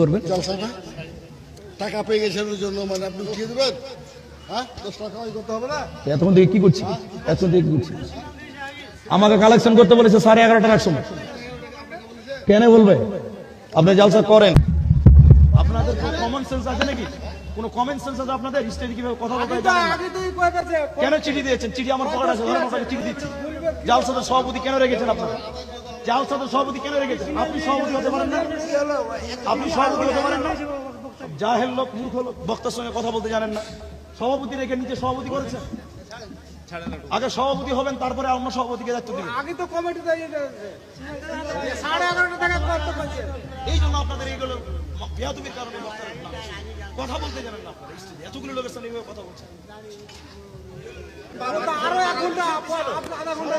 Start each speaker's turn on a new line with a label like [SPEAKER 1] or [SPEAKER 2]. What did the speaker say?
[SPEAKER 1] করবেন।
[SPEAKER 2] জলসাটা টাকা পেয়ে গেছেন ওই জন্য মানে আপনি উঠিয়ে দেবেন? হ্যাঁ?
[SPEAKER 1] এতক্ষণ থেকে কি করছি? এতক্ষণ থেকে কি করছি? আমাকে কালেকশন করতে বলেছে সাড়ে এগারোটার সময়। কেন বলবে? আপনি জালসা করেন। আপনাদের কমন সেন্স আছে নাকি? কোনো কমন সেন্স আছে আপনাদের? স্টেজে কীভাবে কথা বলতে জানেন না? কেন চিঠি দিয়েছেন? চিঠি আমার পকেট আছে ধরেন আপনাকে চিঠি দিচ্ছি। জালসাদের সভাপতি কেন রেখেছেন আপনারা? জালসাদের সভাপতি কেন রেখেছেন? আপনি সভাপতি হতে পারেন না? আপনি সভাপতি হতে পারেন না। জাহেল লোক মূর্খ লোক বক্তার সঙ্গে কথা বলতে জানেন না। সভাপতি রেখে নিজে সভাপতি করেছেন? আগে সভাপতি হবেন তারপরে অন্য সভাপতিকে দায়িত্ব দিবেন।
[SPEAKER 3] আগে তো কমিটি
[SPEAKER 1] এই জন্য আপনাদের এইগুলো কারণে কথা বলতে জানেন না আপনারা এতগুলো লোকের সামনে কথা বলছেন।
[SPEAKER 3] আরও এক ঘণ্টা আধা ঘণ্টা।